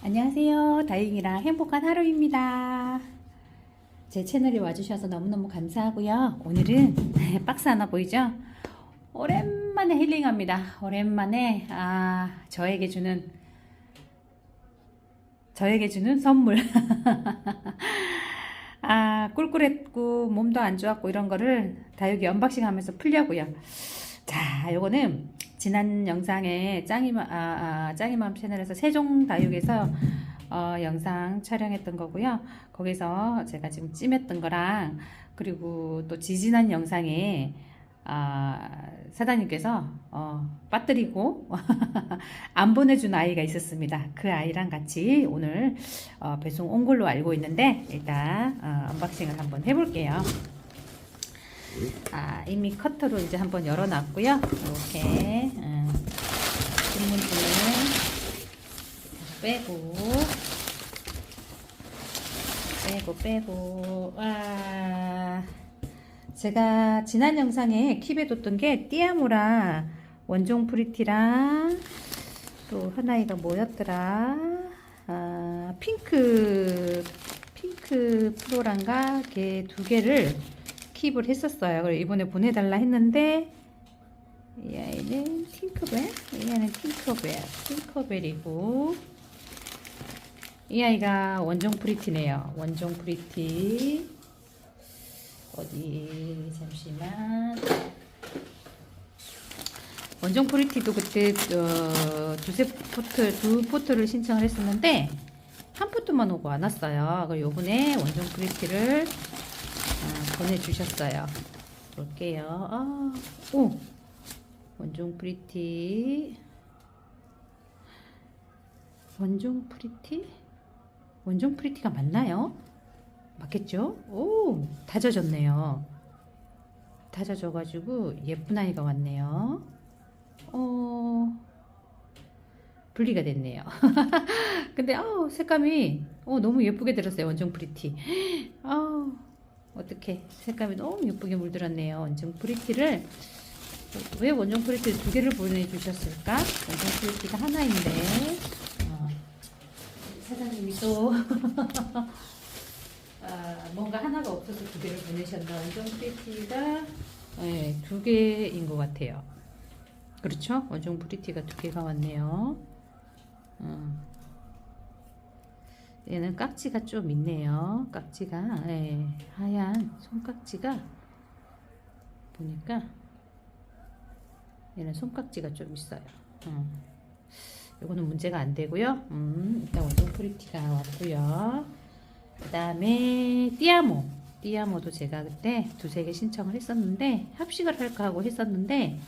안녕하세요. 다행이랑 행복한 하루입니다. 제 채널에 와주셔서 너무너무 감사하고요. 오늘은 박스 하나 보이죠? 오랜만에 힐링합니다. 오랜만에 아 저에게 주는 저에게 주는 선물. 아 꿀꿀했고 몸도 안 좋았고 이런 거를 다육이 언박싱 하면서 풀려고요. 자, 요거는 지난 영상에 짱이맘 아, 아, 짱이맘 채널에서 세종 다육에서 어, 영상 촬영했던 거고요. 거기서 제가 지금 찜했던 거랑 그리고 또 지지난 영상에 아, 사장님께서 어, 빠뜨리고 안 보내준 아이가 있었습니다. 그 아이랑 같이 오늘 어, 배송 온 걸로 알고 있는데 일단 어, 언박싱을 한번 해볼게요. 아, 이미 커터로 이제 한번 열어놨고요. 이렇게 음, 신문지는 빼고 빼고 빼고. 와. 제가 지난 영상에 킵해뒀던 게 띠아모라 원종 프리티랑 또 하나이가 뭐였더라? 아, 핑크 핑크 프로란가 걔 두 개를 킵을 했었어요. 그리고 이번에 보내달라 했는데 이 아이는 팅커벨, 이 아이는 팅커벨, 팅커벨이고 이 아이가 원종 프리티네요. 원종 프리티 어디 잠시만 원종 프리티도 그때 어, 두세 포트 두 포트를 신청을 했었는데 한 포트만 오고 안 왔어요. 그리고 요번에 원종 프리티를 아, 보내주셨어요. 볼게요. 아, 오! 원종 프리티. 원종 프리티? 원종 프리티가 맞나요? 맞겠죠? 오! 다져졌네요. 다져져가지고 예쁜 아이가 왔네요. 어, 분리가 됐네요. 근데, 아우, 색감이, 어, 너무 예쁘게 들었어요. 원종 프리티. 아우. 어떻게 색감이 너무 예쁘게 물들었네요. 원종 프리티를 왜 원종 프리티를 두 개를 보내주셨을까? 원종 프리티가 하나인데 어, 사장님이 또 아, 뭔가 하나가 없어서 두 개를 보내셨나? 원종 프리티가 네, 두 개인 것 같아요. 그렇죠? 원종 프리티가 두 개가 왔네요. 어. 얘는 깍지가 좀 있네요. 깍지가 예, 하얀 손깍지가 보니까 얘는 손깍지가 좀 있어요. 어. 요거는 문제가 안 되고요. 음, 일단 원종 프리티가 왔고요. 그 다음에 띠아모 띠아모도 제가 그때 두세 개 신청을 했었는데 합식을 할까 하고 했었는데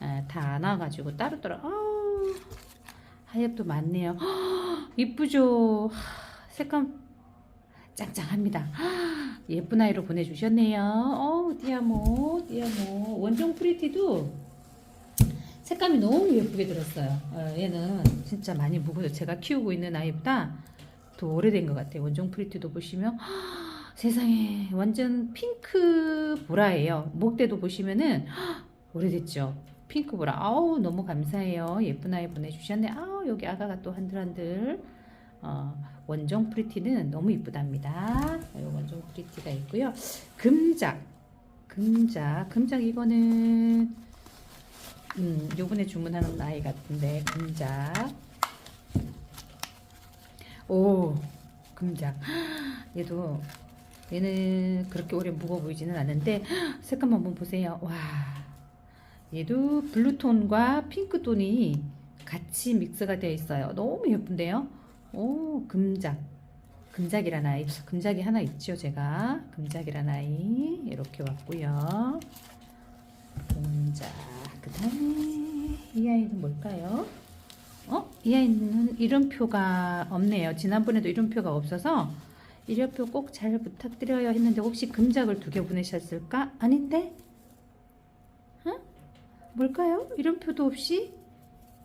아, 다안 와가지고 따로따로 어, 하엽도 많네요. 허, 이쁘죠? 색감 짱짱합니다. 예쁜 아이로 보내주셨네요. 어, 띠아모, 띠아모. 원종 프리티도 색감이 너무 예쁘게 들었어요. 어, 얘는 진짜 많이 묵어요. 제가 키우고 있는 아이보다 더 오래된 것 같아요. 원종 프리티도 보시면 세상에 완전 핑크 보라예요. 목대도 보시면은 오래됐죠. 핑크 보라. 아우 너무 감사해요. 예쁜 아이 보내주셨네. 아우 여기 아가가 또 한들한들. 어, 원종 프리티는 너무 이쁘답니다. 이 원종 프리티가 있고요. 금작, 금작, 금작 이거는 음, 요번에 주문하는 아이 같은데 금작. 오, 금작. 얘도 얘는 그렇게 오래 무거워 보이지는 않는데 색감 한번 보세요. 와, 얘도 블루톤과 핑크톤이 같이 믹스가 되어 있어요. 너무 예쁜데요? 오, 금작. 금작이란 아이. 금작이 하나 있죠, 제가. 금작이란 아이. 이렇게 왔고요. 금작. 그 다음에 이 아이는 뭘까요? 어? 이 아이는 이름표가 없네요. 지난번에도 이름표가 없어서 이름표 꼭 잘 부탁드려요 했는데 혹시 금작을 두 개 보내셨을까? 아닌데? 어? 뭘까요? 이름표도 없이?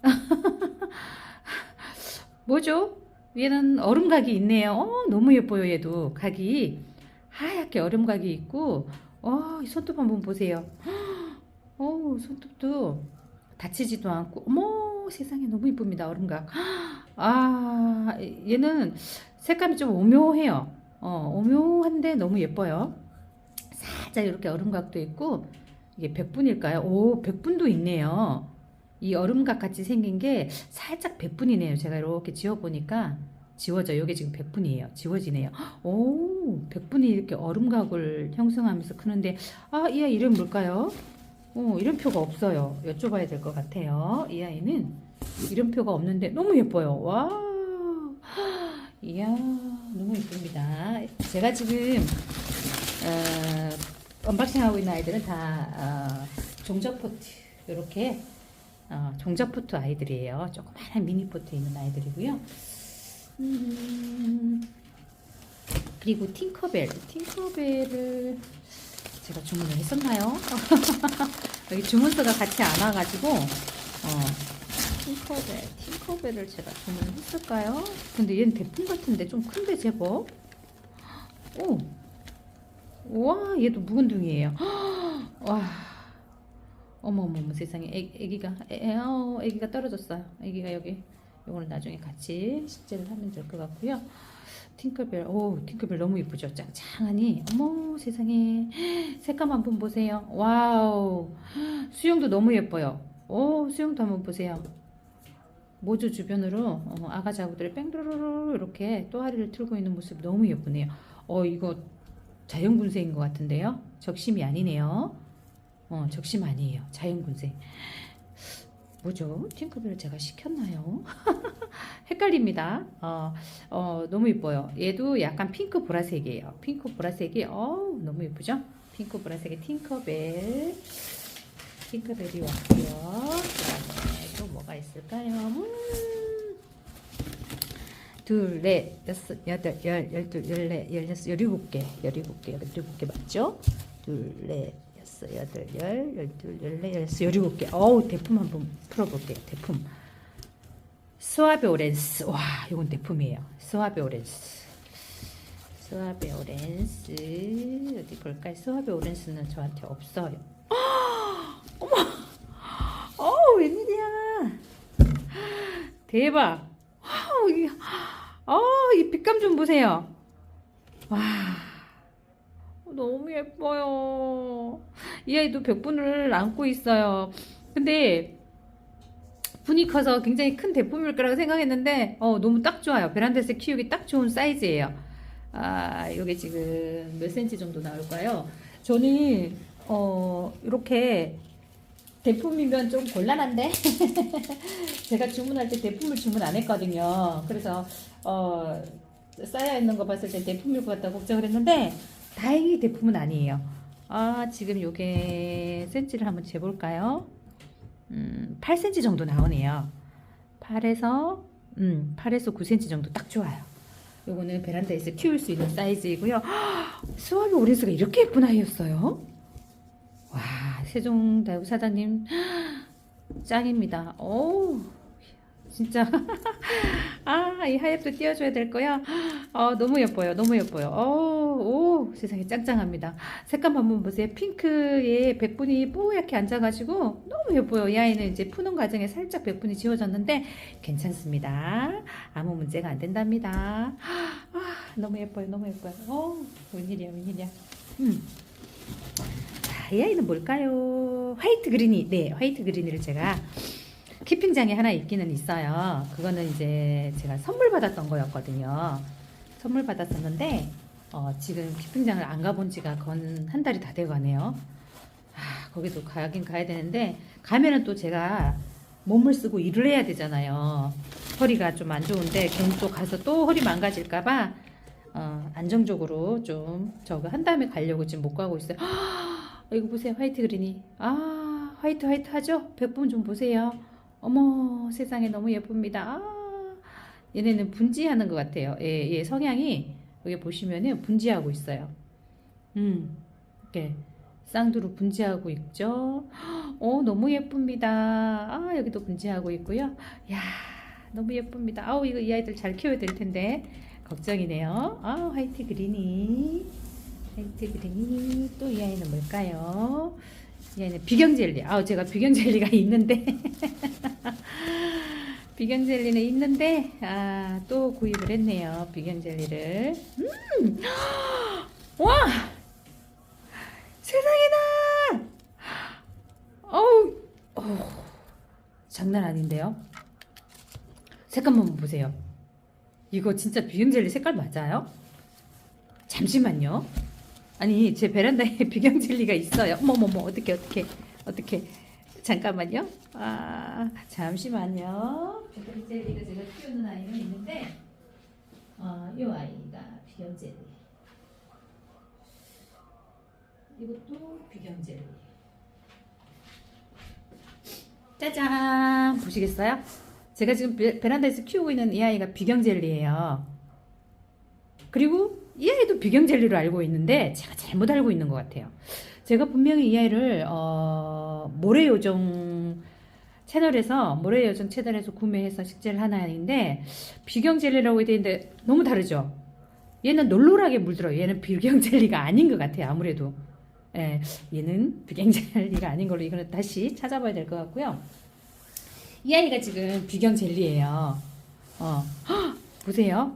뭐죠? 얘는 얼음각이 있네요. 어, 너무 예뻐요, 얘도. 각이 하얗게 얼음각이 있고, 어, 이 손톱 한번 보세요. 어, 손톱도 다치지도 않고, 어머, 세상에 너무 이쁩니다, 얼음각. 아, 얘는 색감이 좀 오묘해요. 어, 오묘한데 너무 예뻐요. 살짝 이렇게 얼음각도 있고, 이게 백분일까요? 오, 백분도 있네요. 이 얼음각 같이 생긴 게 살짝 백분이네요. 제가 이렇게 지워보니까 지워져. 이게 지금 백분이에요. 지워지네요. 오, 백분이 이렇게 얼음각을 형성하면서 크는데, 아, 이 아이 이름 뭘까요? 어, 이름표가 없어요. 여쭤봐야 될 것 같아요. 이 아이는 이름표가 없는데 너무 예뻐요. 와, 이야, 너무 예쁩니다. 제가 지금 어, 언박싱하고 있는 아이들은 다 어, 종자포트 이렇게 어, 종자포트 아이들이에요. 조그마한 미니 포트에 있는 아이들이고요. 음, 그리고 팅커벨, 팅커벨을 제가 주문을 했었나요? 여기 주문서가 같이 안 와가지고 어, 팅커벨, 팅커벨을 제가 주문을 했을까요? 근데 얘는 대품 같은데 좀 큰데 제법. 오, 와 얘도 묵은둥이에요. 와, 어머 어머 어머 세상에 애, 애기가 애, 애, 어, 애기가 떨어졌어요. 애기가 여기 요거는 나중에 같이 식재를 하면 될 것 같고요. 팅커벨, 오, 팅커벨 너무 예쁘죠? 짱짱하니. 어머, 세상에. 색감 한번 보세요. 와우. 수영도 너무 예뻐요. 오, 수영도 한번 보세요. 모주 주변으로 어, 아가 자구들이 뺑도로로 이렇게 또아리를 틀고 있는 모습 너무 예쁘네요. 어, 이거 자연군세인 것 같은데요? 적심이 아니네요. 어, 적심 아니에요. 자연군세. 뭐죠? 팅커벨을 제가 시켰나요? 헷갈립니다. 어, 어, 너무 예뻐요. 얘도 약간 핑크 보라색이에요. 핑크 보라색이, 어우, 너무 예쁘죠? 핑크 보라색의 팅커벨. 팅커벨이 왔고요. 그 다음에 또 뭐가 있을까요? 음. 둘, 넷, 여섯, 여덟, 열, 열둘, 열넷, 열여섯, 열일곱 개, 열일곱 개, 열일곱 개 맞죠? 둘, 넷, 여섯, 여덟, 열, 열둘, 열넷, 열여섯, 열일곱 개. 어우, 대품 한번 풀어볼게요. 대품. 스와베 오렌스. 와, 이건 대품이에요. 스와베 오렌스. 스와베 오렌스. 어디 볼까요? 스와베 오렌스는 저한테 없어요. 어머! 어우, 웬일이야. 대박. 와우, 이, 어, 이 빛감 좀 보세요. 와. 너무 예뻐요. 이 아이도 백분을 안고 있어요. 근데 분이 커서 굉장히 큰 대품일 거라고 생각했는데 어, 너무 딱 좋아요. 베란다에서 키우기 딱 좋은 사이즈예요. 아, 이게 지금 몇 센치 정도 나올까요? 저는 어, 이렇게 대품이면 좀 곤란한데 제가 주문할 때 대품을 주문 안 했거든요. 그래서 어, 쌓여 있는 거 봤을 때 대품일 것 같다 걱정을 했는데 다행히 대품은 아니에요. 아, 지금 요게 센치를 한번 재볼까요? 음, 8cm 정도 나오네요. 8에서 음, 8에서 9cm 정도 딱 좋아요. 요거는 베란다에서 키울 수 있는 사이즈이고요. 수압이 오렌스가 이렇게 예쁜 아이였어요. 와, 세종대우 사장님 짱입니다. 오, 진짜 아, 이 하엽도 띄워줘야 될 거야. 어, 너무 예뻐요. 너무 예뻐요. 세상에 짱짱합니다. 색감 한번 보세요. 핑크에 백분이 뽀얗게 앉아가지고 너무 예뻐요. 이 아이는 이제 푸는 과정에 살짝 백분이 지워졌는데 괜찮습니다. 아무 문제가 안 된답니다. 아, 너무 예뻐요. 너무 예뻐요. 어, 웬일이야, 웬일이야. 음. 자, 이 아이는 뭘까요? 화이트 그린이. 네, 화이트 그린이를 제가 키핑장에 하나 있기는 있어요. 그거는 이제 제가 선물 받았던 거였거든요. 선물 받았었는데 어, 지금 키핑장을 안 가본 지가 건 한 달이 다 돼가네요. 아, 거기도 가긴 가야 되는데 가면은 또 제가 몸을 쓰고 일을 해야 되잖아요. 허리가 좀 안 좋은데 괜히 또 가서 또 허리 망가질까봐 어, 안정적으로 좀 저거 한 다음에 가려고 지금 못 가고 있어요. 아, 이거 보세요 화이트 그린이 아 화이트 화이트 하죠? 백분 좀 보세요. 어머 세상에 너무 예쁩니다. 아, 얘네는 분지하는 것 같아요. 예, 예, 성향이 여기 보시면은 분지하고 있어요. 음, 이렇게 쌍두로 분지하고 있죠. 어, 너무 예쁩니다. 아, 여기도 분지하고 있고요. 야, 너무 예쁩니다. 아우, 이거 이 아이들 잘 키워야 될 텐데 걱정이네요. 아, 화이트 그린이, 화이트 그린이 또 이 아이는 뭘까요? 이 아이는 비경 젤리. 아우, 제가 비경 젤리가 있는데. 비경 젤리는 있는데 아, 또 구입을 했네요. 비경 젤리를. 음! 와! 세상에나! 어우, 어우, 장난 아닌데요? 한번 보세요. 이거 진짜 비경 젤리 색깔 맞아요? 잠시만요. 아니 제 베란다에 비경 젤리가 있어요. 어머머머 어떻게 어떻게 어떻게 잠깐만요. 아 잠시만요. 비경 젤리가 제가 키우는 아이는 있는데 어 이 아이가 비경 젤리. 이것도 비경 젤리. 짜잔 보시겠어요? 제가 지금 베- 베란다에서 키우고 있는 이 아이가 비경 젤리예요. 그리고 이 아이도 비경 젤리로 알고 있는데 제가 잘못 알고 있는 것 같아요. 제가 분명히 이 아이를 어, 모래요정 채널에서 모래요정 채널에서 구매해서 식재를 한 아이인데 비경 젤리라고 되어 있는데 너무 다르죠. 얘는 놀놀하게 물들어요. 얘는 비경 젤리가 아닌 것 같아요. 아무래도 예, 얘는 비경 젤리가 아닌 걸로 이거는 다시 찾아봐야 될 것 같고요. 이 아이가 지금 비경 젤리예요. 어, 헉, 보세요.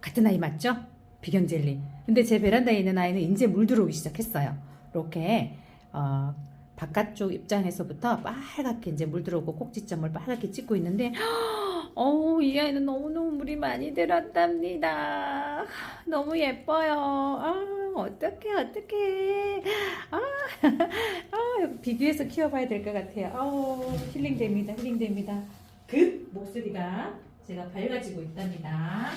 같은 아이 맞죠? 비경 젤리. 근데 제 베란다에 있는 아이는 이제 물 들어오기 시작했어요. 이렇게 어, 바깥쪽 입장에서부터 빨갛게 이제 물 들어오고 꼭지점을 빨갛게 찍고 있는데, 어우 이 아이는 너무 너무 물이 많이 들었답니다. 너무 예뻐요. 아 어떡해 어떡해. 아, 아 비교해서 키워봐야 될 것 같아요. 아우 힐링됩니다 힐링됩니다. 그 목소리가 제가 밝아지고 있답니다.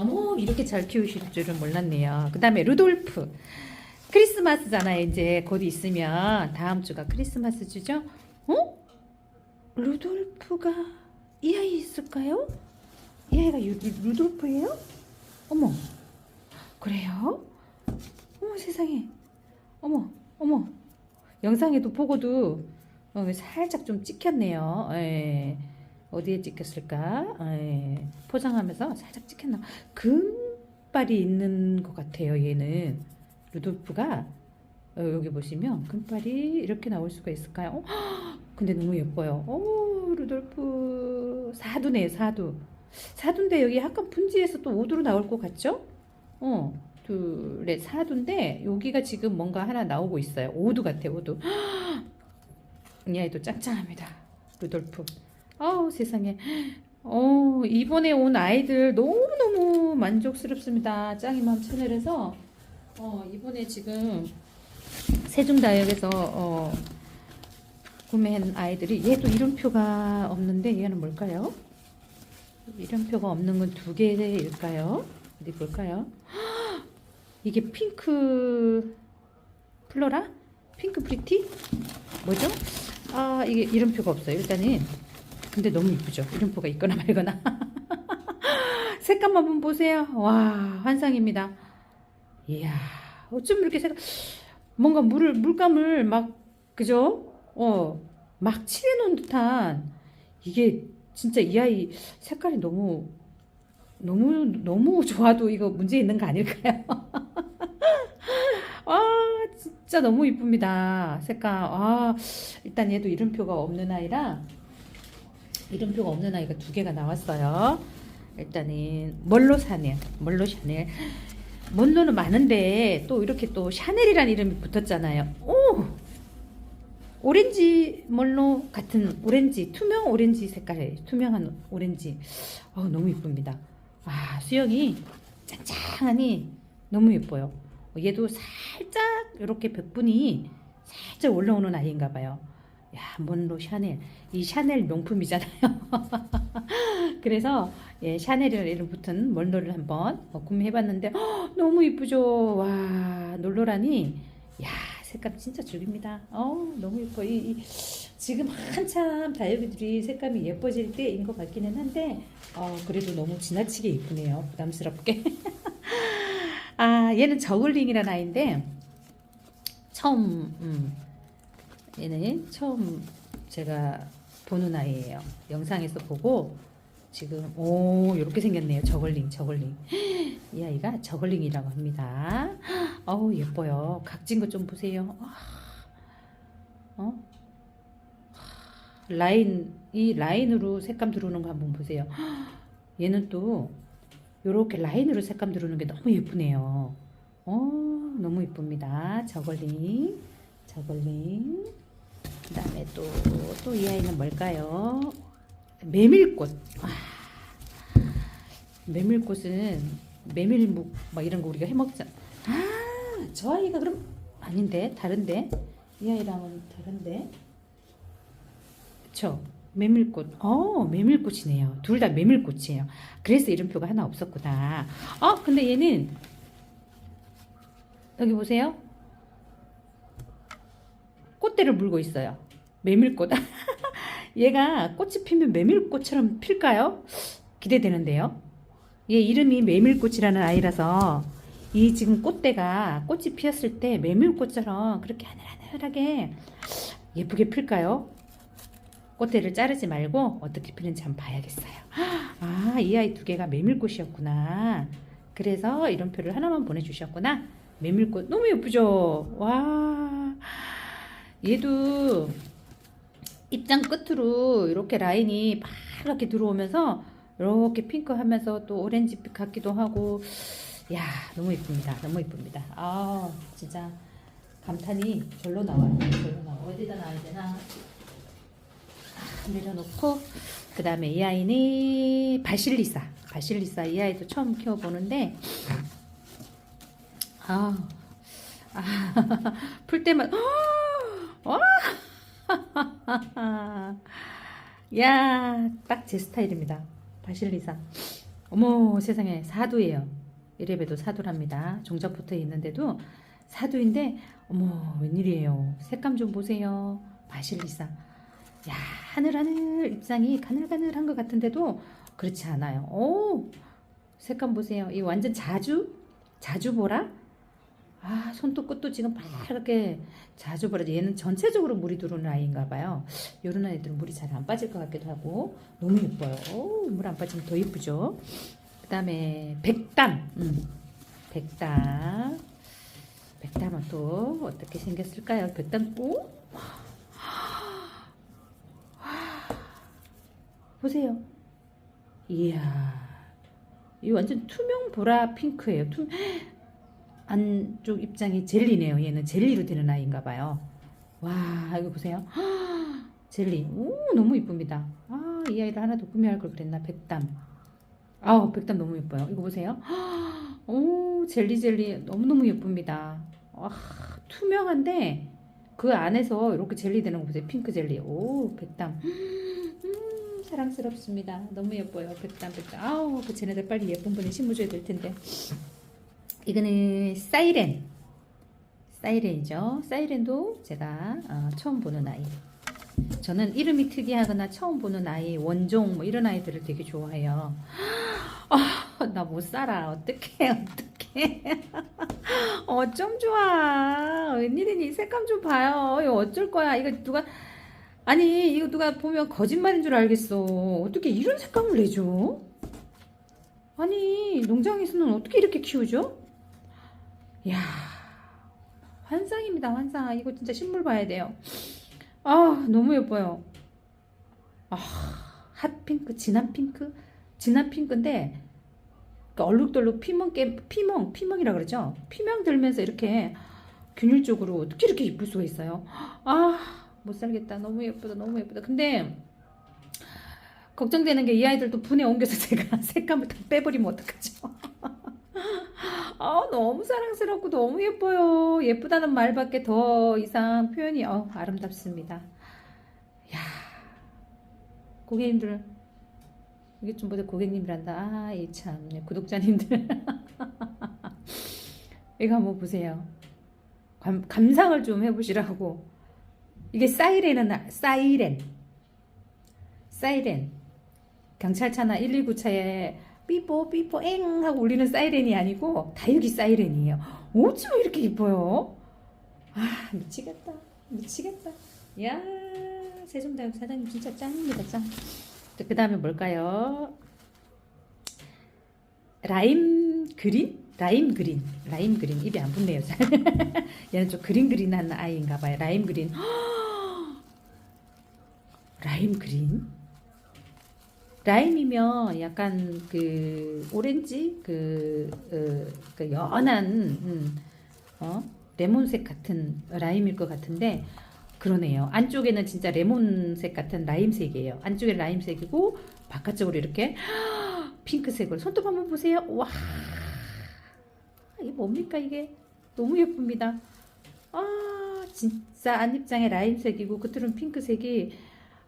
어머 이렇게 잘 키우실 줄은 몰랐네요. 그 다음에 루돌프 크리스마스잖아요. 이제 곧 있으면 다음 주가 크리스마스 주죠. 어? 루돌프가 이 아이 있을까요? 이 아이가 유, 루- 루돌프예요? 어머 그래요? 어머 세상에 어머 어머 영상에도 보고도 어, 살짝 좀 찍혔네요. 예. 어디에 찍혔을까? 예. 포장하면서 살짝 찍혔나? 금발이 있는 것 같아요. 얘는 루돌프가 어, 여기 보시면 금발이 이렇게 나올 수가 있을까요? 어, 근데 너무 예뻐요. 오 루돌프 사두네요. 사두. 사두인데 여기 약간 분지에서 또 오두로 나올 것 같죠? 어. 둘의 사두인데 여기가 지금 뭔가 하나 나오고 있어요. 오두 같아요. 오두. 이 아이도 짱짱합니다. 루돌프. 아우 세상에. 어, 이번에 온 아이들 너무너무 만족스럽습니다. 짱이맘 채널에서 어, 이번에 지금 세종다역에서 어, 구매한 아이들이 얘도 이름표가 없는데 얘는 뭘까요? 이름표가 없는 건 두 개일까요? 어디 볼까요? 이게 핑크 플로라? 핑크 프리티? 뭐죠? 아 이게 이름표가 없어요. 일단은 근데 너무 이쁘죠. 이름표가 있거나 말거나. 색감 한번 보세요. 와 환상입니다. 이야 어쩜 이렇게 색 뭔가 물을 물감을 막 그죠? 어 막 칠해놓은 듯한 이게 진짜 이 아이 색깔이 너무 너무 너무 좋아도 이거 문제 있는 거 아닐까요? 아 진짜 너무 이쁩니다 색깔 아 일단 얘도 이름표가 없는 아이라 이름표가 없는 아이가 두 개가 나왔어요. 일단은 멀로 샤넬 멀로 샤넬? 멀로는 많은데 또 이렇게 또 샤넬이라는 이름이 붙었잖아요. 오! 오렌지 멀로? 같은 오렌지 투명 오렌지 색깔 투명한 오렌지. 어, 너무 이쁩니다. 아 수영이 짠짠하니 너무 예뻐요. 어, 얘도 살짝 이렇게 백분이 살짝 올라오는 아이인가 봐요 야 먼로 샤넬. 이 샤넬 명품이잖아요. 그래서 예, 샤넬이라는 이름 붙은 멀로를 한번 어, 구매해 봤는데 헉, 너무 이쁘죠? 와 놀로라니. 야 색감 진짜 죽입니다. 어 너무 예뻐. 이, 이 지금 한참 다이어리들이 색감이 예뻐질 때인 것 같기는 한데 어, 그래도 너무 지나치게 이쁘네요. 부담스럽게. 아 얘는 저글링이라는 아이인데 처음 음, 얘는 처음 제가 보는 아이예요 영상에서 보고 지금 오 이렇게 생겼네요 저글링 저글링 이 아이가 저글링이라고 합니다 어우 예뻐요 각진 것 좀 보세요 아, 어 라인 이 라인으로 색감 들어오는 거 한번 보세요. 얘는 또 요렇게 라인으로 색감 들어오는 게 너무 예쁘네요. 어, 너무 예쁩니다. 저걸링, 저걸링. 그 다음에 또 또 이 아이는 뭘까요? 메밀꽃. 와, 메밀꽃은 메밀묵 막 이런 거 우리가 해 먹자. 아, 저 아이가 그럼 아닌데 다른데 이 아이랑은 다른데. 그쵸? 메밀꽃. 어, 메밀꽃이네요. 둘 다 메밀꽃이에요. 그래서 이름표가 하나 없었구나. 어, 근데 얘는 여기 보세요. 꽃대를 물고 있어요. 메밀꽃. 얘가 꽃이 피면 메밀꽃처럼 필까요? 기대되는데요. 얘 이름이 메밀꽃이라는 아이라서 이 지금 꽃대가 꽃이 피었을 때 메밀꽃처럼 그렇게 하늘하늘하게 예쁘게 필까요? 꽃대를 자르지 말고 어떻게 피는지 한번 봐야겠어요. 아, 이 아이 두 개가 메밀꽃이었구나. 그래서 이름표를 하나만 보내주셨구나. 메밀꽃 너무 예쁘죠? 와, 얘도 입장 끝으로 이렇게 라인이 파랗게 들어오면서 이렇게 핑크하면서 또 오렌지 빛 같기도 하고, 야, 너무 예쁩니다. 너무 예쁩니다. 아, 진짜 감탄이 절로 나와요. 절로 나와. 어디다 놔야 되나? 내려놓고 그 다음에 이 아이는 바실리사 바실리사 이 아이도 처음 키워보는데 아, 아, 풀 때만 와, 야, 딱 제 스타일입니다. 바실리사. 어머, 세상에 사두예요. 이래봬도 사두랍니다. 종잡 붙어 있는데도 사두인데, 어머, 웬일이에요. 색감 좀 보세요. 바실리사. 야, 하늘하늘 입장이 가늘가늘한 것 같은데도 그렇지 않아요. 오, 색감 보세요. 이 완전 자주? 자주 보라? 아, 손도 끝도 지금 파랗게 자주보라. 얘는 전체적으로 물이 들어오는 아이인가 봐요. 요런 아이들은 물이 잘 안 빠질 것 같기도 하고 너무 예뻐요. 물 안 빠지면 더 예쁘죠. 그 다음에 백담. 음, 백담. 백담은 또 어떻게 생겼을까요? 백담, 오? 보세요. 이야, 이 완전 투명 보라 핑크예요. 투, 안쪽 입장이 젤리네요. 얘는 젤리로 되는 아이인가 봐요. 와, 이거 보세요. 젤리. 오, 너무 이쁩니다. 아, 이 아이를 하나 더 구매할 걸 그랬나? 백담. 아우, 백담 너무 예뻐요. 이거 보세요. 오, 젤리 젤리 너무너무 예쁩니다. 와, 투명한데 그 안에서 이렇게 젤리 되는 거 보세요. 핑크 젤리. 오, 백담. 음, 사랑스럽습니다. 너무 예뻐요. 백담, 백담. 아우, 그 쟤네들 빨리 예쁜 분에 심어줘야 될 텐데. 이거는 사이렌. 사이렌이죠. 사이렌도 제가 어, 처음 보는 아이. 저는 이름이 특이하거나 처음 보는 아이, 원종 뭐 이런 아이들을 되게 좋아해요. 아, 나못 살아. 어떡해, 어떡해. 어쩜 좋아. 웬일이니? 색감 좀 봐요. 이거 어쩔 거야. 이거 누가, 아니, 이거 누가 보면 거짓말인 줄 알겠어. 어떻게 이런 색감을 내줘? 아니, 농장에서는 어떻게 이렇게 키우죠? 이야, 환상입니다, 환상. 이거 진짜 식물 봐야 돼요. 아, 너무 예뻐요. 아, 핫핑크, 진한 핑크? 진한 핑크인데, 그러니까 얼룩덜룩 피멍 깨, 피멍, 피멍이라 그러죠? 피멍 들면서 이렇게 균일적으로 어떻게 이렇게 예쁠 수가 있어요? 아, 못 살겠다. 너무 예쁘다, 너무 예쁘다. 근데, 걱정되는 게 이 아이들도 분해 옮겨서 제가 색감을 다 빼버리면 어떡하죠? 아, 너무 사랑스럽고 너무 예뻐요. 예쁘다는 말밖에 더 이상 표현이 어, 아름답습니다. 야, 고객님들 이게 좀 보다 고객님이란다. 아, 이 참, 네, 구독자님들 이거 한번 보세요. 감, 감상을 좀 해보시라고. 이게 사이렌은 사이렌, 사이렌. 경찰차나 119차에 삐뽀 삐뽀 엥 하고 울리는 사이렌이 아니고 다육이 사이렌이에요. 어쩜 이렇게 이뻐요? 아 미치겠다 미치겠다. 야 세종다육 사장님 진짜 짱입니다 짱. 그 다음에 뭘까요? 라임 그린? 라임 그린 라임 그린 입이 안 붙네요 잘. 얘는 좀 그린 그린한 아이인가 봐요 라임 그린 라임 그린? 라임이면 약간 그 오렌지 그, 어, 그 연한 음, 어? 레몬색 같은 라임일 것 같은데 그러네요. 안쪽에는 진짜 레몬색 같은 라임색이에요. 안쪽에 라임색이고 바깥쪽으로 이렇게 핑크색으로 손톱 한번 보세요. 와 이게 뭡니까 이게 너무 예쁩니다. 아 진짜 안입장에 라임색이고 끝으로는 핑크색이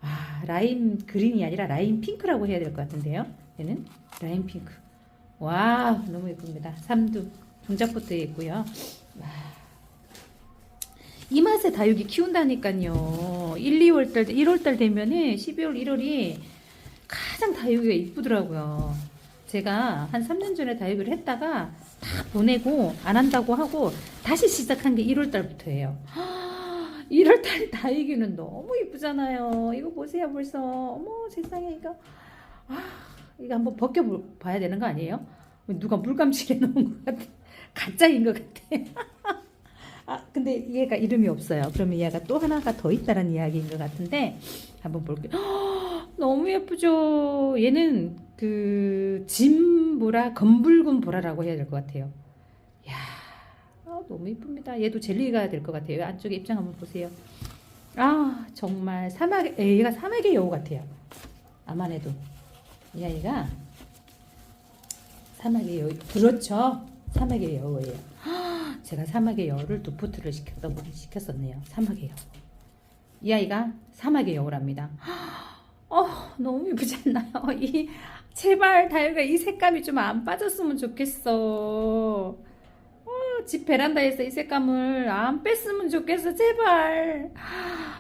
아 라임 그린이 아니라 라임 핑크라고 해야 될 것 같은데요. 얘는 라임 핑크. 와 너무 예쁩니다. 삼두 종잡부터 있고요. 와. 이 맛에 다육이 키운다니까요. 1, 2월 달, 1월 달 되면은 12월, 1월이 가장 다육이가 이쁘더라고요. 제가 한 3년 전에 다육이를 했다가 다 보내고 안 한다고 하고 다시 시작한 게 1월 달부터예요. 1월 달 다육이는 너무 이쁘잖아요. 이거 보세요 벌써. 어머 세상에 이거. 아 이거 한번 벗겨 봐야 되는 거 아니에요? 누가 물감칠해 놓은 것 같아. 가짜인 것 같아. 아, 근데 얘가 이름이 없어요. 그러면 얘가 또 하나가 더 있다는 이야기인 것 같은데 한번 볼게요. 헉, 너무 예쁘죠. 얘는 그 짐보라 검붉은 보라라고 해야 될 것 같아요. 너무 이쁩니다. 얘도 젤리가 될 것 같아요. 안쪽에 입장 한번 보세요. 아, 정말 사막, 에, 얘가 사막의 여우 같아요. 아만 해도 이 아이가 사막의 여우, 그렇죠. 사막의 여우예요. 제가 사막의 여우를 두 포트를 시켰던 시켰었네요. 사막의 여우. 이 아이가 사막의 여우랍니다. 어, 너무 예쁘지 않나요? 이 제발 다육아 이 색감이 좀 안 빠졌으면 좋겠어. 어, 집 베란다에서 이 색감을 안 뺐으면 좋겠어. 제발.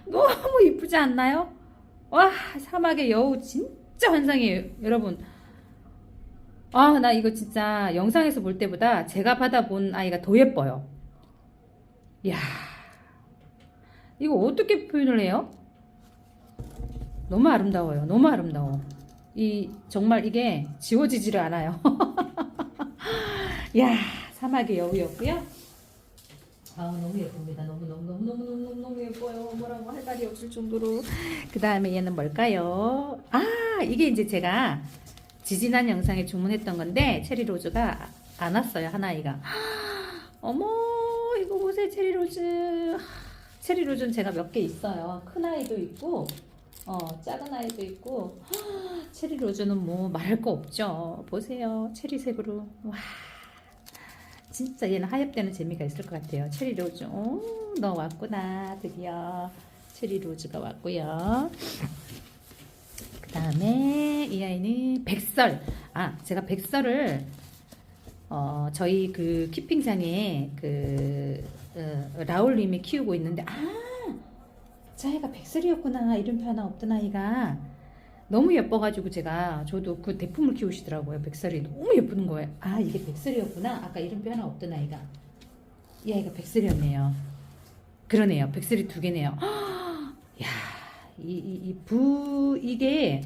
너무 이쁘지 않나요? 와, 사막의 여우 진짜 환상이에요, 여러분. 아, 나 이거 진짜 영상에서 볼 때보다 제가 받아본 아이가 더 예뻐요. 이야, 이거 어떻게 표현을 해요? 너무 아름다워요. 너무 아름다워. 이, 정말 이게 지워지지를 않아요. 이야, 사막의 여우였고요. 아, 너무 예쁩니다. 너무, 너무, 너무, 너무, 너무, 너무, 너무 예뻐요. 뭐라고 할 말이 없을 정도로. 그 다음에 얘는 뭘까요? 아, 이게 이제 제가 지지난 영상에 주문했던 건데 체리 로즈가 안 왔어요 한 아이가 어머 이거 보세요 체리 로즈 체리 로즈는 제가 몇 개 있어요 큰 아이도 있고 어 작은 아이도 있고 체리 로즈는 뭐 말할 거 없죠 보세요 체리색으로 와 진짜 얘는 하얗 때는 재미가 있을 것 같아요. 체리 로즈. 오 너 왔구나. 드디어 체리 로즈가 왔고요. 그 다음에 이 아이는 백설. 아, 제가 백설을 어, 저희 그 키핑장에 그 어, 라울님이 키우고 있는데 아, 저 아이가 백설이었구나. 이름표 하나 없던 아이가 너무 예뻐가지고 제가 저도 그 대품을 키우시더라고요. 백설이 너무 예쁜 거예요. 아, 이게 백설이었구나. 아까 이름표 하나 없던 아이가 이 아이가 백설이었네요. 그러네요. 백설이 두 개네요. 야. 이, 이, 이 부, 이게,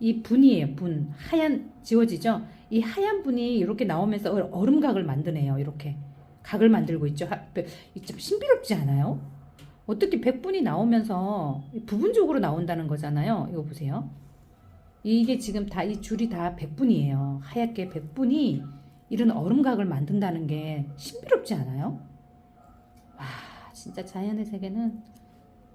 이 분이에요, 분. 하얀, 지워지죠? 이 하얀 분이 이렇게 나오면서 얼음각을 만드네요, 이렇게. 각을 만들고 있죠. 하, 좀 신비롭지 않아요? 어떻게 백분이 나오면서 부분적으로 나온다는 거잖아요. 이거 보세요. 이게 지금 다, 이 줄이 다 백분이에요. 하얗게 백분이 이런 얼음각을 만든다는 게 신비롭지 않아요? 와, 진짜 자연의 세계는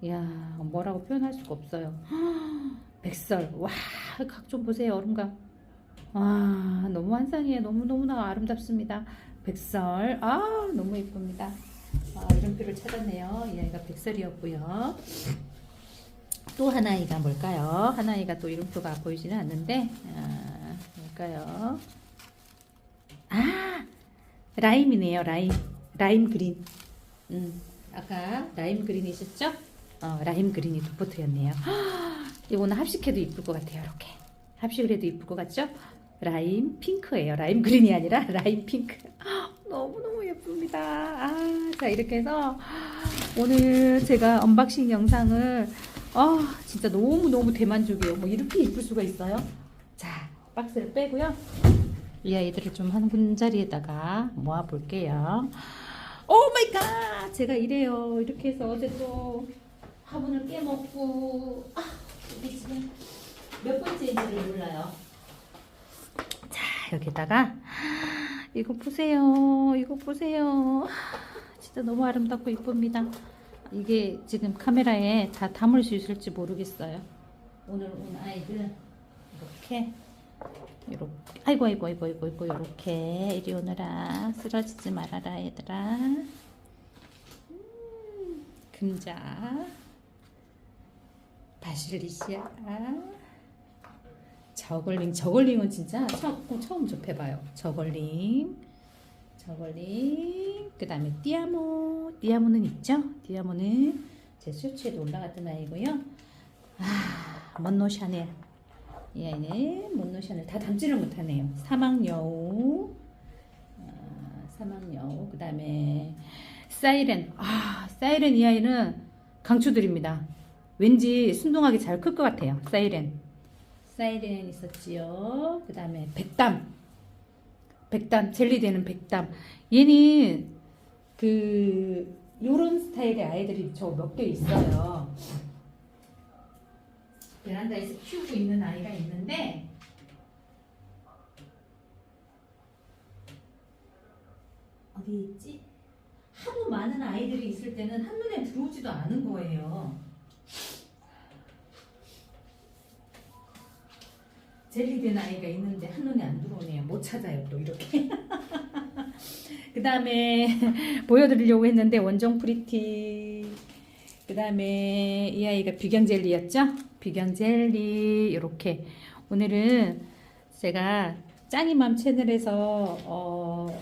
이야 뭐라고 표현할 수가 없어요 백설 와각 좀 보세요 얼음각 와 너무 환상이에요 너무너무나 아름답습니다 백설 아 너무 예쁩니다 아, 이름표를 찾았네요 이 아이가 백설이었고요 또 하나이가 뭘까요 하나이가 또 이름표가 보이지는 않는데 아, 뭘까요 아 라임이네요 라임 라임 그린 음, 아까 라임 그린이셨죠? 어, 라임 그린이 두 포트였네요. 이거는 합식해도 이쁠 것 같아요. 이렇게 합식을 해도 이쁠 것 같죠? 라임 핑크예요. 라임 그린이 아니라 라임 핑크. 너무 너무 예쁩니다. 아, 자 이렇게 해서 오늘 제가 언박싱 영상을 아 진짜 너무 너무 대만족이에요. 뭐 이렇게 이쁠 수가 있어요? 자 박스를 빼고요. 이 아이들을 좀한 군자리에다가 모아 볼게요. 오 마이 갓! 제가 이래요. 이렇게 해서 어제 또 화분을 깨먹고 아, 이게 지금 몇 번째인지를 몰라요. 자, 여기다가 이거 보세요. 이거 보세요. 진짜 너무 아름답고 이쁩니다. 이게 지금 카메라에 다 담을 수 있을지 모르겠어요. 오늘 온 아이들 이렇게 이렇게 아이고 아이고 아이고 아이고 아이고 이렇게 이리 오너라 쓰러지지 말아라 얘들아. 음, 금자 바실리시아 저걸링 저걸링은 진짜 처음, 처음 접해봐요. 저걸링 저걸링 그 다음에 띠아모 띠아모는 있죠? 띠아모는 제 수치에도 올라갔던 아이고요. 아 먼노 샤넬. 이 아이는 먼노 샤넬 다 담지를 못하네요. 사막여우 아, 사막여우 그 다음에 사이렌. 아 사이렌 이 아이는 강추드립니다. 왠지 순둥하게 잘 클 것 같아요. 사이렌 사이렌 있었지요 그 다음에 백담 백담 젤리 되는 백담 얘는 그 요런 스타일의 아이들이 저 몇 개 있어요 베란다에서 키우고 있는 아이가 있는데 어디 있지? 하도 많은 아이들이 있을 때는 한눈에 들어오지도 않은 거예요. 젤리된 아이가 있는데 한눈에 안 들어오네요. 못 찾아요, 또 이렇게. 그 다음에 보여드리려고 했는데 원종 프리티. 그 다음에 이 아이가 비경 젤리였죠? 비경 젤리 이렇게 오늘은 제가 짱이맘 채널에서 어,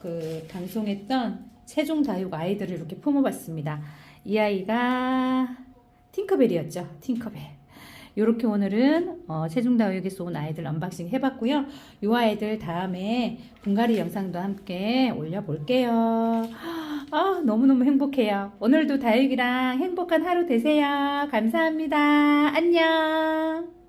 그 방송했던 세종 다육 아이들을 이렇게 품어봤습니다. 이 아이가 팅커벨이었죠. 팅커벨. 이렇게 오늘은 어, 세종 다육에서 온 아이들 언박싱 해봤고요. 이 아이들 다음에 분갈이 영상도 함께 올려볼게요. 아, 너무너무 행복해요. 오늘도 다육이랑 행복한 하루 되세요. 감사합니다. 안녕.